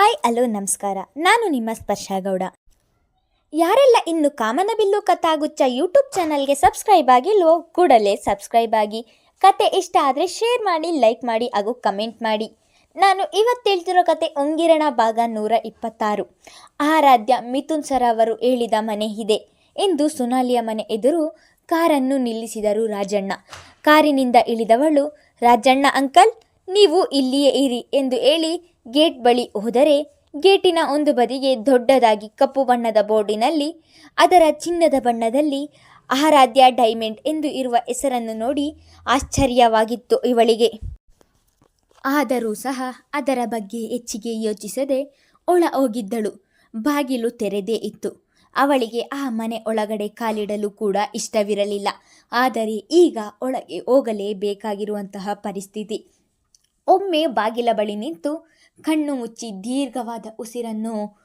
ಆಯ್ hello ನಮಸ್ಕಾರ. ನಾನು ನಿಮ್ಮ ಸ್ಪರ್ಶ ಗೌಡ ಯಾರೆಲ್ಲ ಇನ್ನು ಕಾಮನಬಿಲ್ಲು ಕಥಾಗುಚ್ಚ ಯೂಟ್ಯೂಬ್ ಚಾನಲ್ಗೆ ಸಬ್ಸ್ಕ್ರೈಬ್ ಆಗಿಲ್ವೋ, ಕೂಡಲೇ ಸಬ್ಸ್ಕ್ರೈಬ್ ಆಗಿ. ಕತೆ ಇಷ್ಟ ಆದರೆ ಶೇರ್ ಮಾಡಿ, ಲೈಕ್ ಮಾಡಿ ಹಾಗೂ ಕಮೆಂಟ್ ಮಾಡಿ. ನಾನು ಇವತ್ತು ಹೇಳ್ತಿರೋ ಕತೆ ಒಂಗಿರಣ ಭಾಗ ನೂರ ಇಪ್ಪತ್ತಾರು. ಆರಾಧ್ಯ ಮಿಥುನ್ ಸರ್ ಅವರು ಹೇಳಿದ ಮನೆ ಇದೆ. ಎಂದು ಸುನಾಲಿಯ ಮನೆ ಎದುರು ಕಾರನ್ನು ನಿಲ್ಲಿಸಿದರು ರಾಜಣ್ಣ. ಕಾರಿನಿಂದ ಇಳಿದವಳು, ರಾಜಣ್ಣ, ಅಂಕಲ್, ನೀವು ಇಲ್ಲಿಯೇ ಇರಿ ಎಂದು ಹೇಳಿ ಗೇಟ್ ಬಳಿ ಹೋದರೆ ಗೇಟಿನ ಒಂದು ಬದಿಗೆ ದೊಡ್ಡದಾಗಿ ಕಪ್ಪು ಬಣ್ಣದ ಬೋರ್ಡಿನಲ್ಲಿ, ಅದರ ಚಿನ್ನದ ಬಣ್ಣದಲ್ಲಿ ಆರಾಧ್ಯ ಡೈಮಂಡ್ ಎಂದು ಇರುವ ಹೆಸರನ್ನು ನೋಡಿ ಆಶ್ಚರ್ಯವಾಗಿತ್ತು ಇವಳಿಗೆ. ಆದರೂ ಸಹ ಅದರ ಬಗ್ಗೆ ಹೆಚ್ಚಿಗೆ ಯೋಚಿಸದೆ ಒಳ ಹೋಗಿದ್ದಳು. ಬಾಗಿಲು ತೆರೆದೇ ಇತ್ತು. ಅವಳಿಗೆ ಆ ಮನೆ ಒಳಗಡೆ ಕಾಲಿಡಲು ಕೂಡ ಇಷ್ಟವಿರಲಿಲ್ಲ. ಆದರೆ ಈಗ ಒಳಗೆ ಹೋಗಲೇಬೇಕಾಗಿರುವಂತಹ ಪರಿಸ್ಥಿತಿ. ಒಮ್ಮೆ ಬಾಗಿಲ ಬಳಿ ನಿಂತು ಕಣ್ಣು ಮುಚ್ಚಿ ದೀರ್ಘವಾದ ಉಸಿರನ್ನು,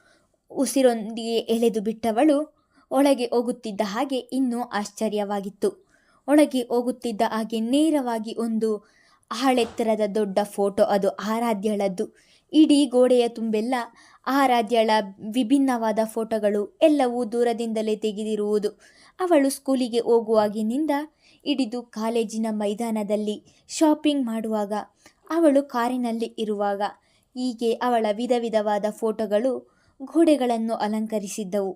ಉಸಿರೊಂದಿಗೆ ಎಳೆದು ಬಿಟ್ಟವಳು ಒಳಗೆ ಹೋಗುತ್ತಿದ್ದ ಹಾಗೆ ಇನ್ನೂ ಆಶ್ಚರ್ಯವಾಗಿತ್ತು. ಒಳಗೆ ಹೋಗುತ್ತಿದ್ದ ಹಾಗೆ ನೇರವಾಗಿ ಒಂದು ಆಳೆತ್ತರದ ದೊಡ್ಡ ಫೋಟೋ, ಅದು ಆರಾಧ್ಯಳದ್ದು. ಇಡೀ ಗೋಡೆಯ ತುಂಬೆಲ್ಲ ಆರಾಧ್ಯಳ ವಿಭಿನ್ನವಾದ ಫೋಟೋಗಳು, ಎಲ್ಲವೂ ದೂರದಿಂದಲೇ ತೆಗೆದಿರುವುದು. ಅವಳು ಸ್ಕೂಲಿಗೆ ಹೋಗುವಾಗಿನಿಂದ ಹಿಡಿದು ಕಾಲೇಜಿನ ಮೈದಾನದಲ್ಲಿ ಶಾಪಿಂಗ್ ಮಾಡುವಾಗ, ಅವಳು ಕಾರಿನಲ್ಲಿ ಇರುವಾಗ ಹೀಗೆ ಅವಳ ವಿಧ ವಿಧವಾದ ಫೋಟೋಗಳು ಗೋಡೆಗಳನ್ನು ಅಲಂಕರಿಸಿದ್ದವು.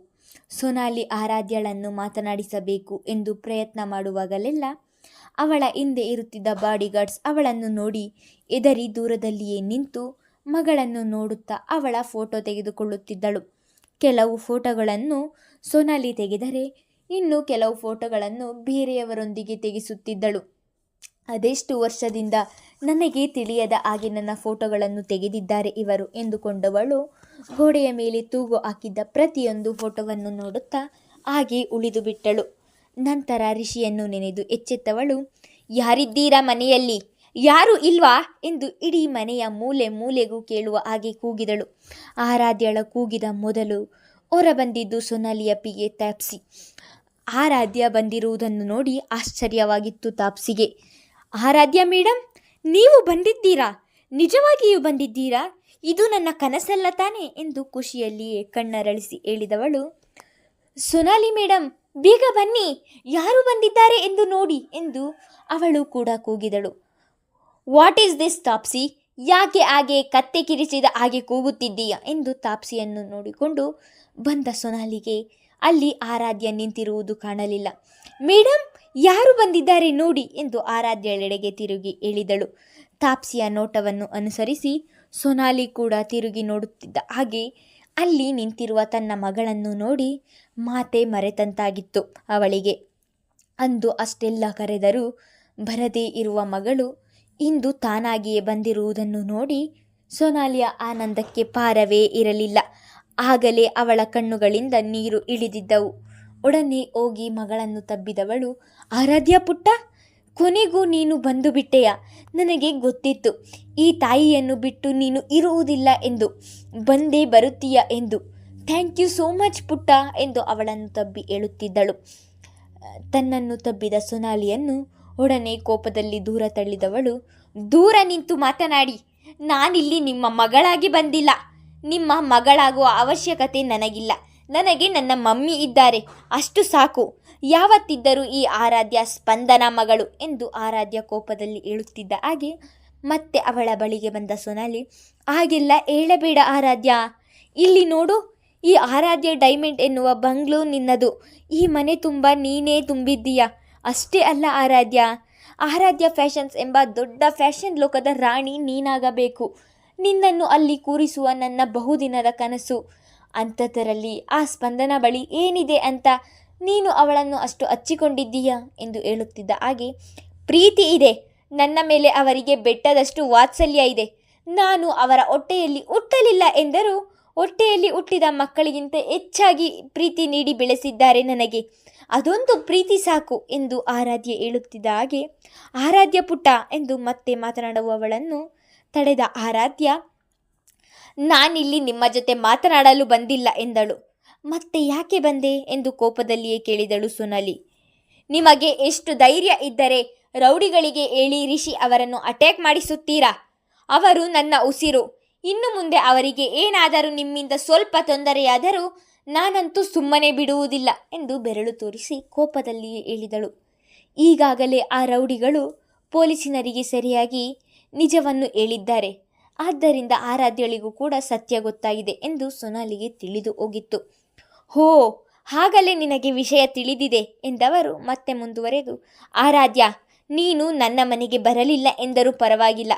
ಸೊನಾಲಿ ಆರಾಧ್ಯಳನ್ನು ಮಾತನಾಡಿಸಬೇಕು ಎಂದು ಪ್ರಯತ್ನ ಮಾಡುವಾಗಲೆಲ್ಲ ಅವಳ ಹಿಂದೆ ಇರುತ್ತಿದ್ದ ಬಾಡಿಗಾರ್ಡ್ಸ್ ಅವಳನ್ನು ನೋಡಿ ಎದರಿ ದೂರದಲ್ಲಿಯೇ ನಿಂತು ಮಗಳನ್ನು ನೋಡುತ್ತಾ ಅವಳ ಫೋಟೋ ತೆಗೆದುಕೊಳ್ಳುತ್ತಿದ್ದಳು. ಕೆಲವು ಫೋಟೋಗಳನ್ನು ಸೊನಾಲಿ ತೆಗೆದರೆ ಇನ್ನು ಕೆಲವು ಫೋಟೋಗಳನ್ನು ಬೇರೆಯವರೊಂದಿಗೆ ತೆಗೆಸುತ್ತಿದ್ದಳು. ಅದೆಷ್ಟು ವರ್ಷದಿಂದ ನನಗೆ ತಿಳಿಯದ ಹಾಗೆ ನನ್ನ ಫೋಟೋಗಳನ್ನು ತೆಗೆದಿದ್ದಾರೆ ಇವರು ಎಂದುಕೊಂಡವಳು. ಗೋಡೆಯ ಮೇಲೆ ತೂಗು ಹಾಕಿದ್ದ ಪ್ರತಿಯೊಂದು ಫೋಟೋವನ್ನು ನೋಡುತ್ತಾ ಹಾಗೆ ಉಳಿದು ಬಿಟ್ಟಳು. ನಂತರ ಋಷಿಯನ್ನು ನೆನೆದು ಎಚ್ಚೆತ್ತವಳು, ಯಾರಿದ್ದೀರಾ ಮನೆಯಲ್ಲಿ? ಯಾರು ಇಲ್ವಾ? ಎಂದು ಇಡೀ ಮನೆಯ ಮೂಲೆ ಮೂಲೆಗೂ ಕೇಳುವ ಹಾಗೆ ಕೂಗಿದಳು. ಆರಾಧ್ಯಳ ಕೂಗಿದ ಮೊದಲು ಹೊರಬಂದಿದ್ದು ಸೊನಾಲಿಯ ಪಿಗೆ ತಾಪ್ಸಿ. ಆರಾಧ್ಯ ಬಂದಿರುವುದನ್ನು ನೋಡಿ ಆಶ್ಚರ್ಯವಾಗಿತ್ತು ತಾಪ್ಸಿಗೆ. ಆರಾಧ್ಯ ಮೇಡಮ್ ನೀವು ಬಂದಿದ್ದೀರಾ? ನಿಜವಾಗಿಯೂ ಬಂದಿದ್ದೀರಾ? ಇದು ನನ್ನ ಕನಸಲ್ಲ ತಾನೆ ಎಂದು ಖುಷಿಯಲ್ಲಿಯೇ ಕಣ್ಣರಳಿಸಿ ಹೇಳಿದವಳು. ಸೊನಾಲಿ ಮೇಡಮ್ ಬೇಗ ಬನ್ನಿ, ಯಾರು ಬಂದಿದ್ದಾರೆ ಎಂದು ನೋಡಿ ಎಂದು ಅವಳು ಕೂಡ ಕೂಗಿದಳು. What is this Taapsee? ಯಾಕೆ ಹಾಗೆ ಕತ್ತೆ ಕಿರಿಸಿದ ಹಾಗೆ ಕೂಗುತ್ತಿದ್ದೀಯಾ ಎಂದು ತಾಪ್ಸಿಯನ್ನು ನೋಡಿಕೊಂಡು ಬಂದ ಸೊನಾಲಿಗೆ ಅಲ್ಲಿ ಆರಾಧ್ಯ ನಿಂತಿರುವುದು ಕಾಣಲಿಲ್ಲ. ಮೇಡಮ್ ಯಾರು ಬಂದಿದ್ದಾರೆ ನೋಡಿ ಎಂದು ಆರಾಧ್ಯಳೆಡೆಗೆ ತಿರುಗಿ ಇಳಿದಳು. ತಾಪ್ಸಿಯ ನೋಟವನ್ನು ಅನುಸರಿಸಿ ಸೊನಾಲಿ ಕೂಡ ತಿರುಗಿ ನೋಡುತ್ತಿದ್ದ ಹಾಗೆ ಅಲ್ಲಿ ನಿಂತಿರುವ ತನ್ನ ಮಗಳನ್ನು ನೋಡಿ ಮಾತೆ ಮರೆತಂತಾಗಿತ್ತು. ಅವಳಿಗೆ, ಅಂದು ಅಷ್ಟೆಲ್ಲ ಕರೆದರೂ ಬರದೇ ಇರುವ ಮಗಳು ಇಂದು ತಾನಾಗಿಯೇ ಬಂದಿರುವುದನ್ನು ನೋಡಿ ಸೊನಾಲಿಯ ಆನಂದಕ್ಕೆ ಪಾರವೇ ಇರಲಿಲ್ಲ. ಆಗಲೇ ಅವಳ ಕಣ್ಣುಗಳಿಂದ ನೀರು ಇಳಿದಿದ್ದವು. ಒಡನೆ ಹೋಗಿ ಮಗಳನ್ನು ತಬ್ಬಿದವಳು, ಆರಾಧ್ಯ ಪುಟ್ಟ, ಕೊನೆಗೂ ನೀನು ಬಂದು ಬಿಟ್ಟೆಯ? ನನಗೆ ಗೊತ್ತಿತ್ತು. ಈ ತಾಯಿಯನ್ನು ಬಿಟ್ಟು ನೀನು ಇರುವುದಿಲ್ಲ ಎಂದು. ಬಂದೇ ಬರುತ್ತೀಯ ಎಂದು. ಥ್ಯಾಂಕ್ ಯು ಸೋ ಮಚ್ ಪುಟ್ಟ ಎಂದು ಅವಳನ್ನು ತಬ್ಬಿ ಹೇಳುತ್ತಿದ್ದಳು ತನ್ನನ್ನು ತಬ್ಬಿದ ಸೊನಾಲಿಯನ್ನು ಒಡನೆ ಕೋಪದಲ್ಲಿ ದೂರ ತಳ್ಳಿದವಳು, ದೂರ ನಿಂತು ಮಾತನಾಡಿ. ನಾನಿಲ್ಲಿ ನಿಮ್ಮ ಮಗಳಾಗಿ ಬಂದಿಲ್ಲ. ನಿಮ್ಮ ಮಗಳಾಗುವ ಅವಶ್ಯಕತೆ ನನಗಿಲ್ಲ. ನನಗೆ ನನ್ನ ಮಮ್ಮಿ ಇದ್ದಾರೆ. ಅಷ್ಟು ಸಾಕು. ಯಾವತ್ತಿದ್ದರೂ ಈ ಆರಾಧ್ಯ ಸ್ಪಂದನ ಮಗಳು ಎಂದು ಆರಾಧ್ಯ ಕೋಪದಲ್ಲಿ ಹೇಳುತ್ತಿದ್ದ ಹಾಗೆ ಮತ್ತೆ ಅವಳ ಬಳಿಗೆ ಬಂದ ಸೊನಾಲಿ, ಹಾಗೆಲ್ಲ ಹೇಳಬೇಡ ಆರಾಧ್ಯ. ಇಲ್ಲಿ ನೋಡು, ಈ ಆರಾಧ್ಯ ಡೈಮಂಡ್ ಎನ್ನುವ ಬಂಗ್ಲೂ ನಿನ್ನದು. ಈ ಮನೆ ತುಂಬ ನೀನೇ ತುಂಬಿದ್ದೀಯ. ಅಷ್ಟೇ ಅಲ್ಲ ಆರಾಧ್ಯ. ಆರಾಧ್ಯ ಫ್ಯಾಷನ್ಸ್ ಎಂಬ ದೊಡ್ಡ ಫ್ಯಾಷನ್ ಲೋಕದ ರಾಣಿ ನೀನಾಗಬೇಕು. ನಿನ್ನನ್ನು ಅಲ್ಲಿ ಕೂರಿಸುವ ನನ್ನ ಬಹುದಿನದ ಕನಸು. ಅಂಥದ್ದರಲ್ಲಿ ಆ ಸ್ಪಂದನ ಬಳಿ ಏನಿದೆ ಅಂತ ನೀನು ಅವಳನ್ನು ಅಷ್ಟು ಹಚ್ಚಿಕೊಂಡಿದ್ದೀಯಾ ಎಂದು ಹೇಳುತ್ತಿದ್ದ ಹಾಗೆ, ಪ್ರೀತಿ ಇದೆ. ನನ್ನ ಮೇಲೆ ಅವರಿಗೆ ಬೆಟ್ಟದಷ್ಟು ವಾತ್ಸಲ್ಯ ಇದೆ. ನಾನು ಅವರ ಹೊಟ್ಟೆಯಲ್ಲಿ ಹುಟ್ಟಲಿಲ್ಲ ಎಂದರೂ ಹೊಟ್ಟೆಯಲ್ಲಿ ಹುಟ್ಟಿದ ಮಕ್ಕಳಿಗಿಂತ ಹೆಚ್ಚಾಗಿ ಪ್ರೀತಿ ನೀಡಿ ಬೆಳೆಸಿದ್ದಾರೆ ನನಗೆ. ಅದೊಂದು ಪ್ರೀತಿ ಸಾಕು ಎಂದು ಆರಾಧ್ಯ ಹೇಳುತ್ತಿದ್ದ ಹಾಗೆ, ಆರಾಧ್ಯ ಪುಟ್ಟ ಎಂದು ಮತ್ತೆ ಮಾತನಾಡುವವಳನ್ನು ತಡೆದ ಆರಾಧ್ಯ ನಾನಿಲ್ಲಿ ನಿಮ್ಮ ಜೊತೆ ಮಾತನಾಡಲು ಬಂದಿಲ್ಲ ಎಂದಳು. ಮತ್ತೆ ಯಾಕೆ ಬಂದೆ ಎಂದು ಕೋಪದಲ್ಲಿಯೇ ಕೇಳಿದಳು ಸುನಲಿ. ನಿಮಗೆ ಎಷ್ಟು ಧೈರ್ಯ ಇದ್ದರೆ ರೌಡಿಗಳಿಗೆ ಹೇಳಿ ರಿಷಿ ಅವರನ್ನು ಅಟ್ಯಾಕ್ ಮಾಡಿಸುತ್ತೀರಾ? ಅವರು ನನ್ನ ಉಸಿರು. ಇನ್ನು ಮುಂದೆ ಅವರಿಗೆ ಏನಾದರೂ ನಿಮ್ಮಿಂದ ಸ್ವಲ್ಪ ತೊಂದರೆಯಾದರೂ ನಾನಂತೂ ಸುಮ್ಮನೆ ಬಿಡುವುದಿಲ್ಲ ಎಂದು ಬೆರಳು ತೋರಿಸಿ ಕೋಪದಲ್ಲಿಯೇ ಹೇಳಿದಳು. ಈಗಾಗಲೇ ಆ ರೌಡಿಗಳು ಪೊಲೀಸಿನರಿಗೆ ಸರಿಯಾಗಿ ನಿಜವನ್ನು ಹೇಳಿದ್ದಾರೆ. ಆದ್ದರಿಂದ ಆರಾಧ್ಯಳಿಗೂ ಕೂಡ ಸತ್ಯ ಗೊತ್ತಾಗಿದೆ ಎಂದು ಸೊನಾಲಿಗೆ ತಿಳಿದು ಹೋಗಿತ್ತು. ಹೋ, ಹಾಗಲೇ ನಿನಗೆ ವಿಷಯ ತಿಳಿದಿದೆ ಎಂದವರು ಮತ್ತೆ ಮುಂದುವರೆದು, ಆರಾಧ್ಯ, ನೀನು ನನ್ನ ಮನೆಗೆ ಬರಲಿಲ್ಲ ಎಂದರೂ ಪರವಾಗಿಲ್ಲ.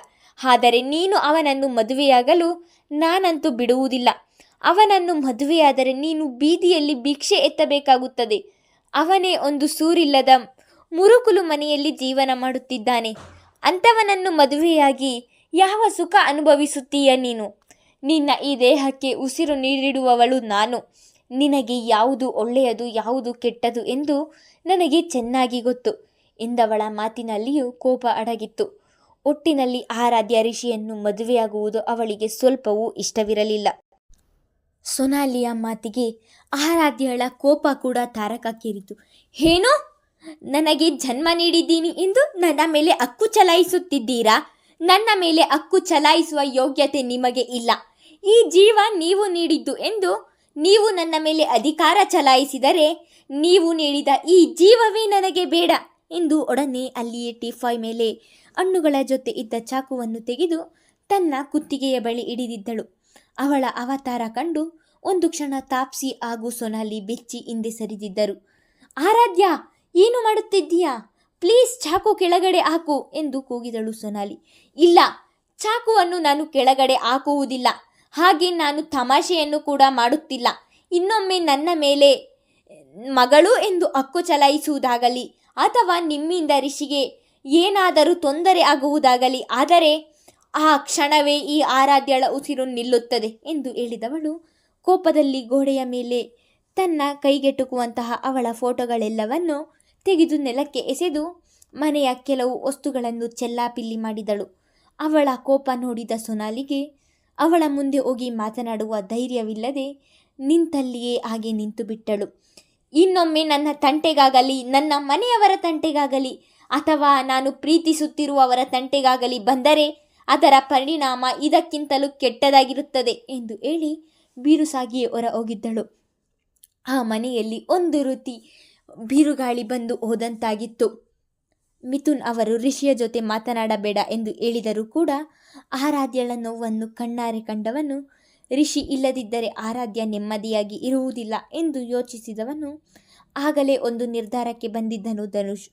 ಆದರೆ ನೀನು ಅವನನ್ನು ಮದುವೆಯಾಗಲು ನಾನಂತೂ ಬಿಡುವುದಿಲ್ಲ. ಅವನನ್ನು ಮದುವೆಯಾದರೆ ನೀನು ಬೀದಿಯಲ್ಲಿ ಭಿಕ್ಷೆ ಎತ್ತಬೇಕಾಗುತ್ತದೆ. ಅವನೇ ಒಂದು ಸೂರಿಲ್ಲದ ಮುರುಕುಲು ಮನೆಯಲ್ಲಿ ಜೀವನ ಮಾಡುತ್ತಿದ್ದಾನೆ. ಅಂಥವನನ್ನು ಮದುವೆಯಾಗಿ ಯಾವ ಸುಖ ಅನುಭವಿಸುತ್ತೀಯ ನೀನು? ನಿನ್ನ ಈ ದೇಹಕ್ಕೆ ಉಸಿರು ನೀಡಿಡುವವಳು ನಾನು. ನಿನಗೆ ಯಾವುದು ಒಳ್ಳೆಯದು, ಯಾವುದು ಕೆಟ್ಟದು ಎಂದು ನನಗೆ ಚೆನ್ನಾಗಿ ಗೊತ್ತು. ಎಂದವಳ ಮಾತಿನಲ್ಲಿಯೂ ಕೋಪ ಅಡಗಿತ್ತು. ಒಟ್ಟಿನಲ್ಲಿ ಆರಾಧ್ಯ ಋಷಿಯನ್ನು ಮದುವೆಯಾಗುವುದು ಅವಳಿಗೆ ಸ್ವಲ್ಪವೂ ಇಷ್ಟವಿರಲಿಲ್ಲ. ಸೊನಾಲಿಯ ಮಾತಿಗೆ ಆರಾಧ್ಯಳ ಕೋಪ ಕೂಡ ತಾರಕಕ್ಕೇರಿತು. ಏನು ನನಗೆ ಜನ್ಮ ನೀಡಿದ್ದೀನಿ ಎಂದು ನನ್ನ ಮೇಲೆ ಹಕ್ಕು ಚಲಾಯಿಸುತ್ತಿದ್ದೀರಾ? ನನ್ನ ಮೇಲೆ ಹಕ್ಕು ಚಲಾಯಿಸುವ ಯೋಗ್ಯತೆ ನಿಮಗೆ ಇಲ್ಲ. ಈ ಜೀವ ನೀವು ನೀಡಿದ್ದು ಎಂದು ನೀವು ನನ್ನ ಮೇಲೆ ಅಧಿಕಾರ ಚಲಾಯಿಸಿದರೆ ನೀವು ನೀಡಿದ ಈ ಜೀವವೇ ನನಗೆ ಬೇಡ ಎಂದು ಒಡನೆ ಅಲ್ಲಿಯೇ ಟಿಫಾಯ್ ಮೇಲೆ ಹಣ್ಣುಗಳ ಜೊತೆ ಇದ್ದ ಚಾಕುವನ್ನು ತೆಗೆದು ತನ್ನ ಕುತ್ತಿಗೆಯ ಬಳಿ ಹಿಡಿದಿದ್ದಳು. ಅವಳ ಅವತಾರ ಕಂಡು ಒಂದು ಕ್ಷಣ ತಾಪ್ಸಿ ಹಾಗೂ ಸೊನಾಲಿ ಬೆಚ್ಚಿ ಹಿಂದೆ ಸರಿದಿದ್ದರು. ಆರಾಧ್ಯ, ಏನು ಮಾಡುತ್ತಿದ್ದೀಯಾ? ಪ್ಲೀಸ್ ಚಾಕು ಕೆಳಗಡೆ ಹಾಕು ಎಂದು ಕೂಗಿದಳು ಸೊನಾಲಿ. ಇಲ್ಲ, ಚಾಕುವನ್ನು ನಾನು ಕೆಳಗಡೆ ಹಾಕುವುದಿಲ್ಲ. ಹಾಗೆ ನಾನು ತಮಾಷೆಯನ್ನು ಕೂಡ ಮಾಡುತ್ತಿಲ್ಲ. ಇನ್ನೊಮ್ಮೆ ನನ್ನ ಮೇಲೆ ಮಗಳು ಎಂದು ಹಕ್ಕು ಚಲಾಯಿಸುವುದಾಗಲಿ ಅಥವಾ ನಿಮ್ಮಿಂದ ಋಷಿಗೆ ಏನಾದರೂ ತೊಂದರೆ ಆಗುವುದಾಗಲಿ, ಆದರೆ ಆ ಕ್ಷಣವೇ ಈ ಆರಾಧ್ಯಳ ಉಸಿರು ನಿಲ್ಲುತ್ತದೆ ಎಂದು ಹೇಳಿದವಳು. ಕೋಪದಲ್ಲಿ ಗೋಡೆಯ ಮೇಲೆ ತನ್ನ ಕೈಗೆಟುಕುವಂತಹ ಅವಳ ಫೋಟೋಗಳೆಲ್ಲವನ್ನು ತೆಗೆದು ನೆಲಕ್ಕೆ ಎಸೆದು ಮನೆಯ ಕೆಲವು ವಸ್ತುಗಳನ್ನು ಚೆಲ್ಲಾಪಿಲ್ಲಿ ಮಾಡಿದಳು. ಅವಳ ಕೋಪ ನೋಡಿದ ಸೊನಾಲಿಗೆ ಅವಳ ಮುಂದೆ ಹೋಗಿ ಮಾತನಾಡುವ ಧೈರ್ಯವಿಲ್ಲದೆ ನಿಂತಲ್ಲಿಯೇ ಹಾಗೆ ನಿಂತು ಬಿಟ್ಟಳು ಇನ್ನೊಮ್ಮೆ ನನ್ನ ತಂಟೆಗಾಗಲಿ, ನನ್ನ ಮನೆಯವರ ತಂಟೆಗಾಗಲಿ, ಅಥವಾ ನಾನು ಪ್ರೀತಿಸುತ್ತಿರುವವರ ತಂಟೆಗಾಗಲಿ ಬಂದರೆ ಅದರ ಪರಿಣಾಮ ಇದಕ್ಕಿಂತಲೂ ಕೆಟ್ಟದಾಗಿರುತ್ತದೆ ಎಂದು ಹೇಳಿ ಬೀರುಸಾಗಿಯೇ ಹೊರ ಹೋಗಿದ್ದಳು ಆ ಮನೆಯಲ್ಲಿ ಒಂದು ರೀತಿ ಬಿರುಗಾಳಿ ಬಂದು ಹೋದಂತಾಗಿತ್ತು. ಮಿಥುನ್ ಅವರು ಋಷಿಯ ಜೊತೆ ಮಾತನಾಡಬೇಡ ಎಂದು ಹೇಳಿದರೂ ಕೂಡ ಆರಾಧ್ಯಳ ನೋವನ್ನು ಕಣ್ಣಾರೆ ಕಂಡವನು ಋಷಿ ಇಲ್ಲದಿದ್ದರೆ ಆರಾಧ್ಯ ನೆಮ್ಮದಿಯಾಗಿ ಇರುವುದಿಲ್ಲ ಎಂದು ಯೋಚಿಸಿದವನು, ಆಗಲೇ ಒಂದು ನಿರ್ಧಾರಕ್ಕೆ ಬಂದಿದ್ದನು ಧನುಷ್.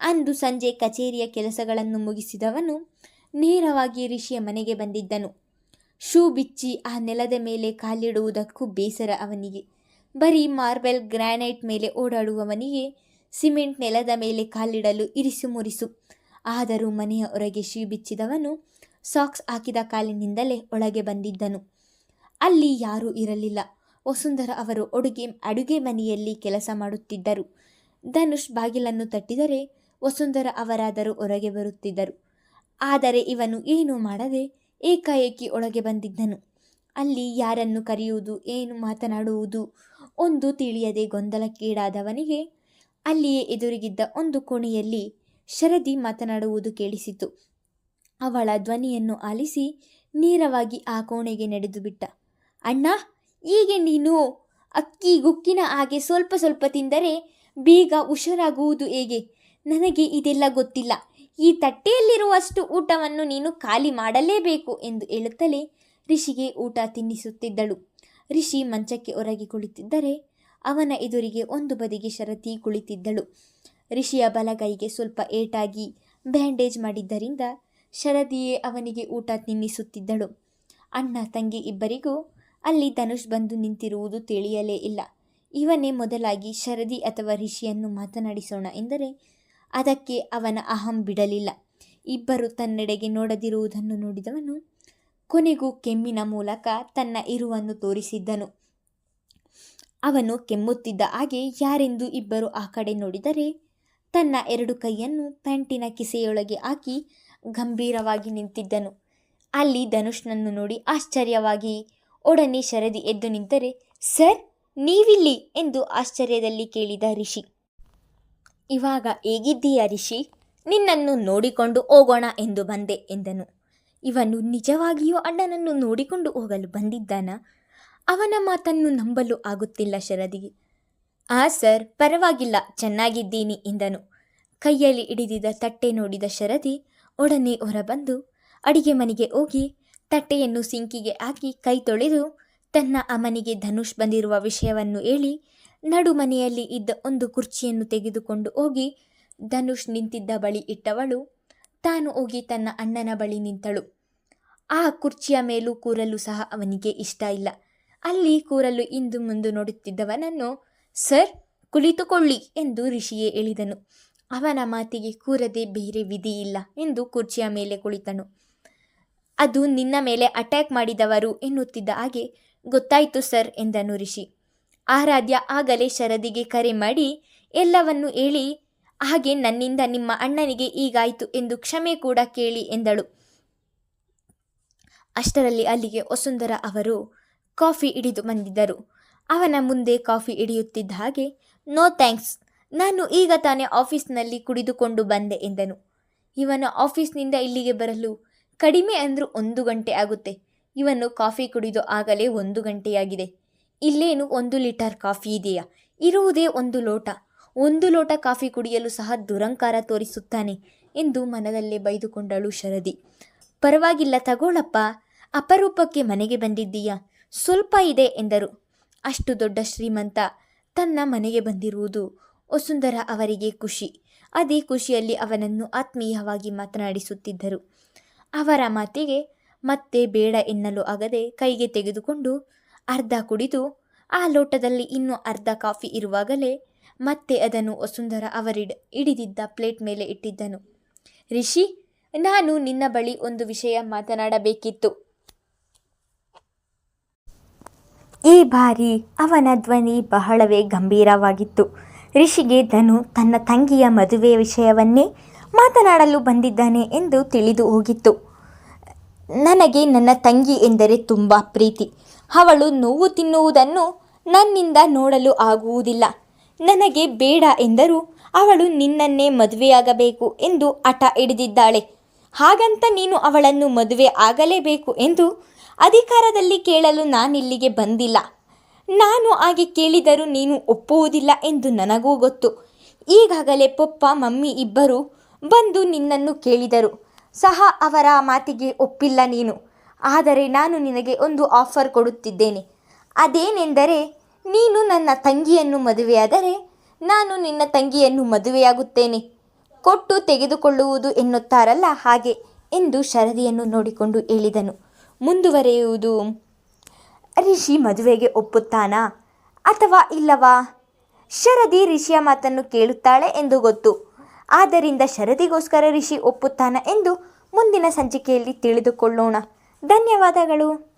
ಅಂದು ಸಂಜೆ ಕಚೇರಿಯ ಕೆಲಸಗಳನ್ನು ಮುಗಿಸಿದವನು, ನೇರವಾಗಿ ಋಷಿಯ ಮನೆಗೆ ಬಂದಿದ್ದನು. ಶೂ ಬಿಚ್ಚಿ ಆ ನೆಲದ ಮೇಲೆ ಕಾಲಿಡುವುದಕ್ಕೂ ಬೇಸರ ಅವನಿಗೆ. ಬರೀ ಮಾರ್ಬಲ್ ಗ್ರಾನೈಟ್ ಮೇಲೆ ಓಡಾಡುವವನಿಗೆ ಸಿಮೆಂಟ್ ನೆಲದ ಮೇಲೆ ಕಾಲಿಡಲು ಇರಿಸು ಮುರಿಸು. ಆದರೂ ಮನೆಯ ಹೊರಗೆ ಶೀ ಬಿಚ್ಚಿದವನು ಸಾಕ್ಸ್ ಹಾಕಿದ ಕಾಲಿನಿಂದಲೇ ಒಳಗೆ ಬಂದಿದ್ದನು. ಅಲ್ಲಿ ಯಾರೂ ಇರಲಿಲ್ಲ. ವಸುಂಧರ ಅವರು ಅಡುಗೆ ಅಡುಗೆ ಮನೆಯಲ್ಲಿ ಕೆಲಸ ಮಾಡುತ್ತಿದ್ದರು. ಧನುಷ್ ಬಾಗಿಲನ್ನು ತಟ್ಟಿದರೆ ವಸುಂಧರ ಅವರಾದರೂ ಹೊರಗೆ ಬರುತ್ತಿದ್ದರು. ಆದರೆ ಇವನು ಏನೂ ಮಾಡದೆ ಏಕಾಏಕಿ ಒಳಗೆ ಬಂದಿದ್ದನು. ಅಲ್ಲಿ ಯಾರನ್ನು ಕರೆಯುವುದು, ಏನು ಮಾತನಾಡುವುದು ಒಂದು ತಿಳಿಯದೆ ಗೊಂದಲಕ್ಕೀಡಾದವನಿಗೆ ಅಲ್ಲಿಯೇ ಎದುರಿಗಿದ್ದ ಒಂದು ಕೋಣೆಯಲ್ಲಿ ಶರದಿ ಮಾತನಾಡುವುದು ಕೇಳಿಸಿತು. ಅವಳ ಧ್ವನಿಯನ್ನು ಆಲಿಸಿ ನೇರವಾಗಿ ಆ ಕೋಣೆಗೆ ನಡೆದು ಬಿಟ್ಟ. ಅಣ್ಣ, ಹೀಗೆ ನೀನು ಅಕ್ಕಿ ಗುಕ್ಕಿನ ಹಾಗೆ ಸ್ವಲ್ಪ ಸ್ವಲ್ಪ ತಿಂದರೆ ಬೇಗ ಹುಷಾರಾಗುವುದು ಹೇಗೆ? ನನಗೆ ಇದೆಲ್ಲ ಗೊತ್ತಿಲ್ಲ. ಈ ತಟ್ಟೆಯಲ್ಲಿರುವಷ್ಟು ಊಟವನ್ನು ನೀನು ಖಾಲಿ ಮಾಡಲೇಬೇಕು ಎಂದು ಹೇಳುತ್ತಲೇ ರಿಷಿಗೆ ಊಟ ತಿನ್ನಿಸುತ್ತಿದ್ದಳು. ರಿಷಿ ಮಂಚಕ್ಕೆ ಒರಗಿ ಕುಳಿತಿದ್ದರೆ ಅವನ ಎದುರಿಗೆ ಒಂದು ಬದಿಗೆ ಶರತಿ ಕುಳಿತಿದ್ದಳು. ರಿಷಿಯ ಬಲಗೈಗೆ ಸ್ವಲ್ಪ ಏಟಾಗಿ ಬ್ಯಾಂಡೇಜ್ ಮಾಡಿದ್ದರಿಂದ ಶರದಿಯೇ ಅವನಿಗೆ ಊಟ ತಿನ್ನಿಸುತ್ತಿದ್ದಳು. ಅಣ್ಣ ತಂಗಿ ಇಬ್ಬರಿಗೂ ಅಲ್ಲಿ ಧನುಷ್ ಬಂದು ನಿಂತಿರುವುದು ತಿಳಿಯಲೇ ಇಲ್ಲ. ಇವನೇ ಮೊದಲಾಗಿ ಶರದಿ ಅಥವಾ ಋಷಿಯನ್ನು ಮಾತನಾಡಿಸೋಣ ಎಂದರೆ ಅದಕ್ಕೆ ಅವನ ಅಹಂ ಬಿಡಲಿಲ್ಲ. ಇಬ್ಬರು ತನ್ನೆಡೆಗೆ ನೋಡದಿರುವುದನ್ನು ನೋಡಿದವನು ಕೊನೆಗೂ ಕೆಮ್ಮಿನ ಮೂಲಕ ತನ್ನ ಇರುವನ್ನು ತೋರಿಸಿದ್ದನು. ಅವನು ಕೆಮ್ಮುತ್ತಿದ್ದ ಹಾಗೆ ಯಾರೆಂದು ಇಬ್ಬರು ಆ ಕಡೆ ನೋಡಿದರೆ ತನ್ನ ಎರಡು ಕೈಯನ್ನು ಪ್ಯಾಂಟಿನ ಕಿಸೆಯೊಳಗೆ ಹಾಕಿ ಗಂಭೀರವಾಗಿ ನಿಂತಿದ್ದನು. ಅಲ್ಲಿ ಧನುಷ್ನನ್ನು ನೋಡಿ ಆಶ್ಚರ್ಯವಾಗಿ ಒಡನೆ ಶರದಿ ಎದ್ದು ನಿಂತರೆ, ಸರ್, ನೀವಿಲ್ಲಿ? ಎಂದು ಆಶ್ಚರ್ಯದಲ್ಲಿ ಕೇಳಿದ ರಿಷಿ. ಇವಾಗ ಹೇಗಿದ್ದೀಯ ರಿಷಿ? ನಿನ್ನನ್ನು ನೋಡಿಕೊಂಡು ಹೋಗೋಣ ಎಂದು ಬಂದೆ, ಎಂದನು. ಇವನು ನಿಜವಾಗಿಯೂ ಅಣ್ಣನನ್ನು ನೋಡಿಕೊಂಡು ಹೋಗಲು ಬಂದಿದ್ದಾನ? ಅವನ ಮಾತನ್ನು ನಂಬಲು ಆಗುತ್ತಿಲ್ಲ ಶರದಿಗೆ. ಆ, ಸರ್, ಪರವಾಗಿಲ್ಲ, ಚೆನ್ನಾಗಿದ್ದೀನಿ, ಎಂದನು. ಕೈಯಲ್ಲಿ ಹಿಡಿದಿದ್ದ ತಟ್ಟೆ ನೋಡಿದ ಶರದಿ ಒಡನೆ ಹೊರಬಂದು ಅಡಿಗೆ ಮನೆಗೆ ಹೋಗಿ ತಟ್ಟೆಯನ್ನು ಸಿಂಕಿಗೆ ಹಾಕಿ ಕೈ ತೊಳೆದು ತನ್ನ ಅಮ್ಮನಿಗೆ ಧನುಷ್ ಬಂದಿರುವ ವಿಷಯವನ್ನು ಹೇಳಿ ನಡು ಮನೆಯಲ್ಲಿ ಇದ್ದ ಒಂದು ಕುರ್ಚಿಯನ್ನು ತೆಗೆದುಕೊಂಡು ಹೋಗಿ ಧನುಷ್ ನಿಂತಿದ್ದ ಬಳಿ ಇಟ್ಟವಳು ತಾನು ಹೋಗಿ ತನ್ನ ಅಣ್ಣನ ಬಳಿ ನಿಂತಳು. ಆ ಕುರ್ಚಿಯ ಮೇಲೂ ಕೂರಲು ಸಹ ಅವನಿಗೆ ಇಷ್ಟ ಇಲ್ಲ. ಅಲ್ಲಿ ಕೂರಲು ಇಂದು ಮುಂದು ನೋಡುತ್ತಿದ್ದವನನ್ನು, ಸರ್, ಕುಳಿತುಕೊಳ್ಳಿ ಎಂದು ಋಷಿಯೇ ಹೇಳಿದನು. ಅವನ ಮಾತಿಗೆ ಕೂರದೆ ಬೇರೆ ವಿಧಿ ಇಲ್ಲ ಎಂದು ಕುರ್ಚಿಯ ಮೇಲೆ ಕುಳಿತನು. ಅದು ನಿನ್ನ ಮೇಲೆ ಅಟ್ಯಾಕ್ ಮಾಡಿದವರು ಎನ್ನುತ್ತಿದ್ದ ಹಾಗೆ, ಗೊತ್ತಾಯಿತು ಸರ್ ಎಂದನು ಋಷಿ ಆರಾಧ್ಯ ಆಗಲೇ ಶರದಿಗೆ ಕರೆ ಮಾಡಿ ಎಲ್ಲವನ್ನು ಹೇಳಿ ಹಾಗೆ ನನ್ನಿಂದ ನಿಮ್ಮ ಅಣ್ಣನಿಗೆ ಈಗಾಯಿತು ಎಂದು ಕ್ಷಮೆ ಕೂಡ ಕೇಳಿ ಎಂದಳು. ಅಷ್ಟರಲ್ಲಿ ಅಲ್ಲಿಗೆ ವಸುಂಧರ ಅವರು ಕಾಫಿ ಹಿಡಿದು ಬಂದಿದ್ದರು. ಅವನ ಮುಂದೆ ಕಾಫಿ ಹಿಡಿಯುತ್ತಿದ್ದ ಹಾಗೆ, ನೋ ಥ್ಯಾಂಕ್ಸ್, ನಾನು ಈಗ ತಾನೇ ಆಫೀಸ್ನಲ್ಲಿ ಕುಡಿದುಕೊಂಡು ಬಂದೆ, ಎಂದನು. ಇವನ ಆಫೀಸ್ನಿಂದ ಇಲ್ಲಿಗೆ ಬರಲು ಕಡಿಮೆ ಅಂದರೂ ಒಂದು ಗಂಟೆ ಆಗುತ್ತೆ. ಇವನು ಕಾಫಿ ಕುಡಿದು ಆಗಲೇ ಒಂದು ಗಂಟೆಯಾಗಿದೆ. ಇಲ್ಲೇನು ಒಂದು ಲೀಟರ್ ಕಾಫಿ ಇದೆಯಾ? ಇರುವುದೇ ಒಂದು ಲೋಟ. ಒಂದು ಲೋಟ ಕಾಫಿ ಕುಡಿಯಲು ಸಹ ದುರಂಕಾರ ತೋರಿಸುತ್ತಾನೆ ಎಂದು ಮನದಲ್ಲೇ ಬೈದುಕೊಂಡಳು ಶರದಿ. ಪರವಾಗಿಲ್ಲ ತಗೋಳಪ್ಪ, ಅಪರೂಪಕ್ಕೆ ಮನೆಗೆ ಬಂದಿದ್ದೀಯಾ, ಸ್ವಲ್ಪ ಇದೆ ಎಂದರು. ಅಷ್ಟು ದೊಡ್ಡ ಶ್ರೀಮಂತ ತನ್ನ ಮನೆಗೆ ಬಂದಿರುವುದು ವಸುಂಧರ ಅವರಿಗೆ ಖುಷಿ. ಅದೇ ಖುಷಿಯಲ್ಲಿ ಅವನನ್ನು ಆತ್ಮೀಯವಾಗಿ ಮಾತನಾಡಿಸುತ್ತಿದ್ದರು. ಅವರ ಮಾತಿಗೆ ಮತ್ತೆ ಬೇಡ ಎನ್ನಲು ಆಗದೆ ಕೈಗೆ ತೆಗೆದುಕೊಂಡು ಅರ್ಧ ಕುಡಿದು, ಆ ಲೋಟದಲ್ಲಿ ಇನ್ನೂ ಅರ್ಧ ಕಾಫಿ ಇರುವಾಗಲೇ ಮತ್ತೆ ಅದನ್ನು ವಸುಂಧರ ಅವರಿಡ್, ಹಿಡಿದಿದ್ದ ಪ್ಲೇಟ್ ಮೇಲೆ ಇಟ್ಟಿದ್ದನು. ರಿಷಿ, ನಾನು ನಿನ್ನ ಬಳಿ ಒಂದು ವಿಷಯ ಮಾತನಾಡಬೇಕಿತ್ತು. ಈ ಬಾರಿ ಅವನ ಧ್ವನಿ ಬಹಳವೇ ಗಂಭೀರವಾಗಿತ್ತು. ರಿಷಿಗೆ ಧನು ತನ್ನ ತಂಗಿಯ ಮದುವೆ ವಿಷಯವನ್ನೇ ಮಾತನಾಡಲು ಬಂದಿದ್ದಾನೆ ಎಂದು ತಿಳಿದು ಹೋಗಿತ್ತು. ನನಗೆ ನನ್ನ ತಂಗಿ ಎಂದರೆ ತುಂಬ ಪ್ರೀತಿ. ಅವಳು ನೋವು ತಿನ್ನುವುದನ್ನು ನನ್ನಿಂದ ನೋಡಲು ಆಗುವುದಿಲ್ಲ. ನನಗೆ ಬೇಡ ಎಂದರೂ ಅವಳು ನಿನ್ನನ್ನೇ ಮದುವೆಯಾಗಬೇಕು ಎಂದು ಹಠ ಹಿಡಿದಿದ್ದಾಳೆ. ಹಾಗಂತ ನೀನು ಅವಳನ್ನು ಮದುವೆ ಆಗಲೇಬೇಕು ಎಂದು ಅಧಿಕಾರದಲ್ಲಿ ಕೇಳಲು ನಾನಿಲ್ಲಿಗೆ ಬಂದಿಲ್ಲ. ನಾನು ಹಾಗೆ ಕೇಳಿದರೂ ನೀನು ಒಪ್ಪುವುದಿಲ್ಲ ಎಂದು ನನಗೂ ಗೊತ್ತು. ಈಗಾಗಲೇ ಪಪ್ಪ, ಮಮ್ಮಿ ಇಬ್ಬರು ಬಂದು ನಿನ್ನನ್ನು ಕೇಳಿದರು. ಸಹ ಅವರ ಮಾತಿಗೆ ಒಪ್ಪಿಲ್ಲ ನೀನು. ಆದರೆ ನಾನು ನಿನಗೆ ಒಂದು ಆಫರ್ ಕೊಡುತ್ತಿದ್ದೇನೆ. ಅದೇನೆಂದರೆ ನೀನು ನನ್ನ ತಂಗಿಯನ್ನು ಮದುವೆಯಾದರೆ ನಾನು ನಿನ್ನ ತಂಗಿಯನ್ನು ಮದುವೆಯಾಗುತ್ತೇನೆ. ಕೊಟ್ಟು ತೆಗೆದುಕೊಳ್ಳುವುದು ಎನ್ನುತ್ತಾರಲ್ಲ ಹಾಗೆ ಎಂದು ಶರದಿಯನ್ನು ನೋಡಿಕೊಂಡು ಹೇಳಿದನು. ಮುಂದುವರೆಯುವುದು, ರಿಷಿ ಮದುವೆಗೆ ಒಪ್ಪುತ್ತಾನಾ ಅಥವಾ ಇಲ್ಲವಾ? ಶರದಿ ರಿಷಿಯ ಮಾತನ್ನು ಕೇಳುತ್ತಾಳೆ ಎಂದು ಗೊತ್ತು. ಆದ್ದರಿಂದ ಶರದಿಗೋಸ್ಕರ ರಿಷಿ ಒಪ್ಪುತ್ತಾನ ಎಂದು ಮುಂದಿನ ಸಂಚಿಕೆಯಲ್ಲಿ ತಿಳಿದುಕೊಳ್ಳೋಣ. ಧನ್ಯವಾದಗಳು.